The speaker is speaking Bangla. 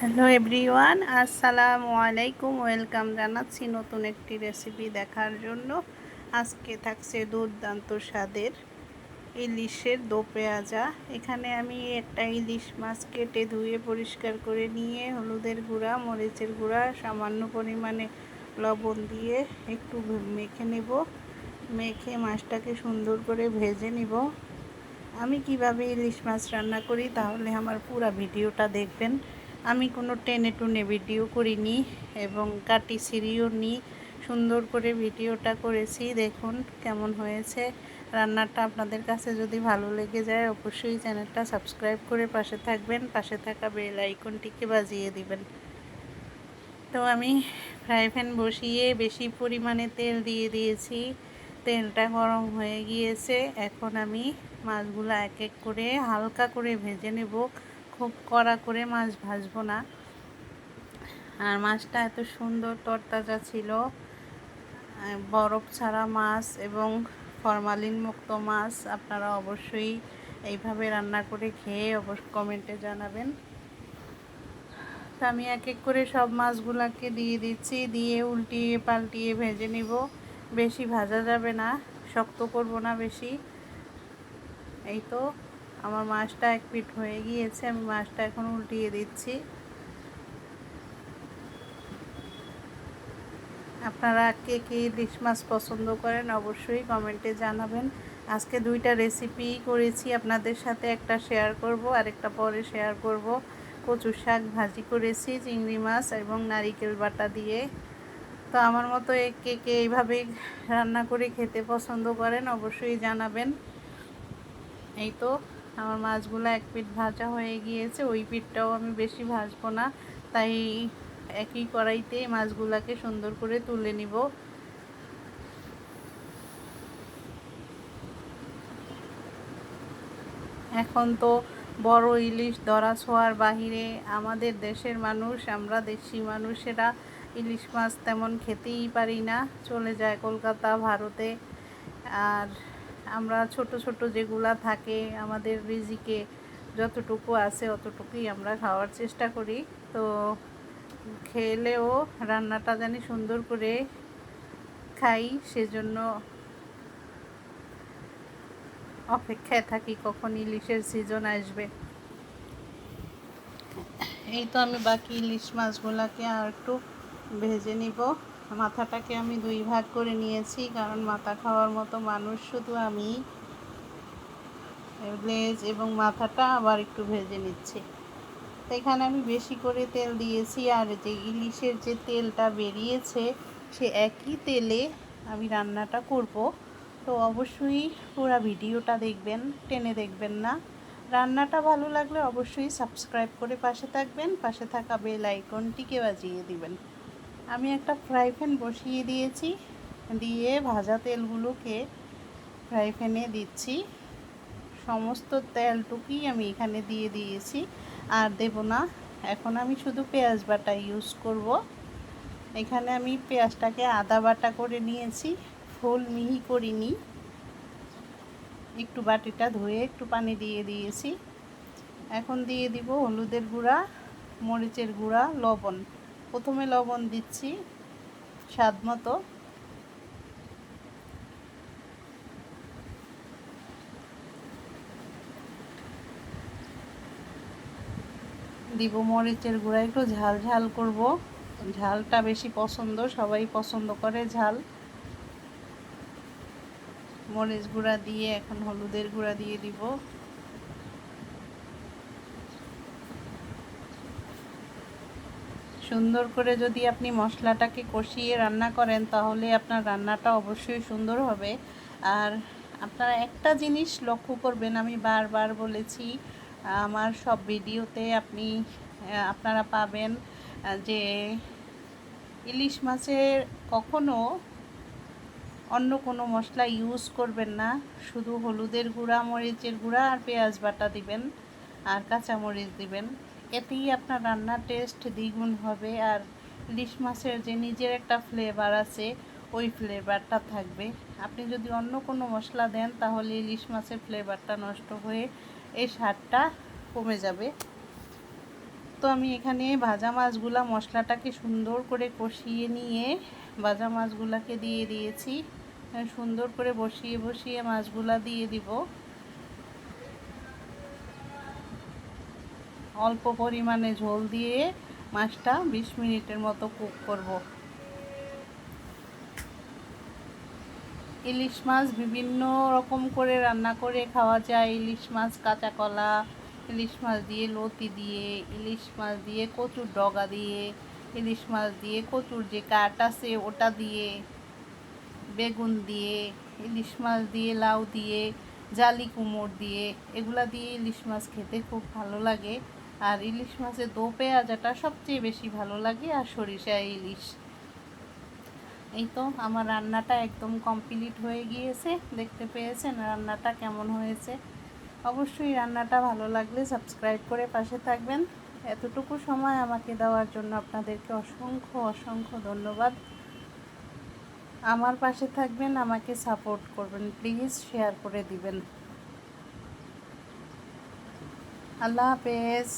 হ্যালো এভরিওয়ান, আসসালামু আলাইকুম। ওয়েলকাম জানাচ্ছি নতুন একটি রেসিপি দেখার জন্য। আজকে থাকছে দুর্দান্ত স্বাদের ইলিশের দো পেঁয়াজা। এখানে আমি একটা ইলিশ মাছ কেটে ধুয়ে পরিষ্কার করে নিয়ে হলুদের গুঁড়া, মরিচের গুঁড়া, সামান্য পরিমাণে লবণ দিয়ে একটু মেখে নেব। মেখে মাছটাকে সুন্দর করে ভেজে নিব। আমি কীভাবে ইলিশ মাছ রান্না করি তাহলে আমার পুরো ভিডিওটা দেখবেন। আমি কোনো টেনে টুনে ভিডিও করিনি এবং কাটি সিঁড়িও নি, সুন্দর করে ভিডিওটা করেছি। দেখুন কেমন হয়েছে। রান্নাটা আপনাদের কাছে যদি ভালো লেগে যায়, অবশ্যই চ্যানেলটা সাবস্ক্রাইব করে পাশে থাকবেন। পাশে থাকা বেল আইকনটিকে বাজিয়ে দিবেন। তো আমি ফ্রাই প্যান বসিয়ে বেশি পরিমাণে তেল দিয়ে দিয়েছি। তেলটা গরম হয়ে গিয়েছে। এখন আমি মাছগুলো এক এক করে হালকা করে ভেজে নেব। খুব কড়া করে মাছ ভাজবো না। আর মাছটা এত সুন্দর তরতাজা ছিল। বরফ ছাড়া মাছ এবং ফরমালিন মুক্ত মাছ আপনারা অবশ্যই এইভাবে রান্না করে খেয়ে অবশ্য কমেন্টে জানাবেন। আমি এক এক করে সব মাছগুলোকে দিয়ে দিচ্ছি, দিয়ে উল্টিয়ে পাল্টিয়ে ভেজে নিব। বেশি ভাজা যাবে না, শক্ত করব না বেশি। এই তো। আমার মাছটা এক পিট হয়ে গিয়েছে, আমি মাছটা এখন উল্টিয়ে দিচ্ছি। আপনারা কে কে ইলিশ মাছ পছন্দ করেন অবশ্যই কমেন্টে জানাবেন। আজকে দুইটা রেসিপি করেছি, আপনাদের সাথে একটা শেয়ার করব, আরেকটা পরে শেয়ার করব। কচুর শাক ভাজি করেছি, চিংড়ি মাছ এবং নারিকেল বাটা দিয়ে। তো আমার মতো কে কে এইভাবে রান্না করে খেতে পছন্দ করেন অবশ্যই জানাবেন। এই তো। আমার মাছগুলো এক পিঠ ভাজা হয়ে গিয়েছে, ওই পিঠটাও আমি বেশি ভাজবো না। তাই একই কড়াইতে মাছগুলাকে সুন্দর করে তুলে নিব। এখন তো বড় ইলিশ ধরা ছোঁয়ার বাহিরে আমাদের দেশের মানুষ, আমরা দেশি মানুষেরা ইলিশ মাছ তেমন খেতেই পারি না। চলে যায় কলকাতা, ভারতে। আর আমরা ছোট ছোট যেগুলা থাকে আমাদের রিজিকে যতটুকু আছে অতটুকুই আমরা খাওয়ার চেষ্টা করি। তো খেলেও রান্নাটা জানি সুন্দর করে খাই, সেজন্য অপেক্ষায় থাকি কখন ইলিশের সিজন আসবে। এই তো আমি বাকি ইলিশ মাছগুলাকে আর একটু ভেজে নিব। মাথাটাকে আমি দুই ভাগ করে নিয়েছি, কারণ মাথা খাওয়ার মতো মানুষ শুধু আমি। লেজ এবং মাথাটা আবার একটু ভেজে নিচ্ছি। এখানে আমি বেশি করে তেল দিয়েছি, আর যে ইলিশের যে তেলটা বেরিয়েছে, সে একই তেলে আমি রান্নাটা করব। তো অবশ্যই পুরো ভিডিওটা দেখবেন, টেনে দেখবেন না। রান্নাটা ভালো লাগলে অবশ্যই সাবস্ক্রাইব করে পাশে থাকবেন, পাশে থাকা বেল আইকনটিকে বাজিয়ে দিবেন। আমি একটা ফ্রাই প্যান বসিয়ে দিয়েছি, দিয়ে ভাজা তেলগুলোকে ফ্রাই প্যানে দিচ্ছি। সমস্ত তেলটুকুই আমি এখানে দিয়ে দিয়েছি। আর দেব না, এখন আমি শুধু পেঁয়াজ বাটা ইউজ করব। এখানে আমি পেঁয়াজটাকে আদা বাটা করে নিয়েছি, ফুল মিহি করিনি। একটু বাটিটা ধুয়ে একটু পানি দিয়ে দিয়েছি। এখন দিয়ে দিব হলুদের গুঁড়া, মরিচের গুঁড়া, লবণ। প্রথমে লবণ দিচ্ছি, স্বাদ মতো। দিব মরিচের গুঁড়া, একটু ঝাল ঝাল করব। ঝালটা বেশি পছন্দ, সবাই পছন্দ করে ঝাল। মরিচ গুঁড়া দিয়ে, এখন হলুদের গুঁড়া দিয়ে দিব। সুন্দর করে যদি আপনি মশলাটাকে কষিয়ে রান্না করেন, তাহলে আপনার রান্নাটা অবশ্যই সুন্দর হবে। আর আপনারা একটা জিনিস লক্ষ্য করবেন, আমি বারবার বলেছি, আমার সব ভিডিওতে আপনি আপনারা পাবেন যে ইলিশ মাছের কখনো অন্য কোনো মশলা ইউজ করবেন না। শুধু হলুদের গুঁড়া, মরিচের গুঁড়া আর পেঁয়াজ বাটা দিবেন, আর কাঁচামরিচ দিবেন। এতেই আপনার রান্নার টেস্ট দ্বিগুণ হবে। আর ইলিশ মাছের যে নিজের একটা ফ্লেভার আছে, ওই ফ্লেভারটা থাকবে। আপনি যদি অন্য কোনো মশলা দেন, তাহলে ইলিশ মাছের ফ্লেভারটা নষ্ট হয়ে এই স্বাদটা কমে যাবে। তো আমি এখানে ভাজা মাছগুলা মশলাটাকে সুন্দর করে কষিয়ে নিয়ে ভাজা মাছগুলাকে দিয়ে দিয়েছি। সুন্দর করে বসিয়ে বসিয়ে মাছগুলা দিয়ে দিব। অল্প পরিমাণে ঝোল দিয়ে মাছটা বিশ মিনিটের মতো কুক করব। ইলিশ মাছ বিভিন্ন রকম করে রান্না করে খাওয়া যায়। ইলিশ মাছ কাঁচা কলা, ইলিশ মাছ দিয়ে লতি দিয়ে, ইলিশ মাছ দিয়ে কচুর ডগা দিয়ে, ইলিশ মাছ দিয়ে কচুর যে কাঠ আছে ওটা দিয়ে, বেগুন দিয়ে, ইলিশ মাছ দিয়ে, লাউ দিয়ে, জালি কুমড় দিয়ে, এগুলা দিয়ে ইলিশ মাছ খেতে খুব ভালো লাগে। আর ইলিশ মাছের দো পেঁয়াজাটা সবচেয়ে বেশি ভালো লাগে, আর সরিষা ইলিশ। এই তো আমার রান্নাটা একদম কমপ্লিট হয়ে গিয়েছে, দেখতে পেয়েছেন রান্নাটা কেমন হয়েছে। অবশ্যই রান্নাটা ভালো লাগলে সাবস্ক্রাইব করে পাশে থাকবেন। এতটুকু সময় আমাকে দেওয়ার জন্য আপনাদেরকে অসংখ্য অসংখ্য ধন্যবাদ। আমার পাশে থাকবেন, আমাকে সাপোর্ট করবেন প্লিজ শেয়ার করে দিবেন। আল্লাহ হাফেজ।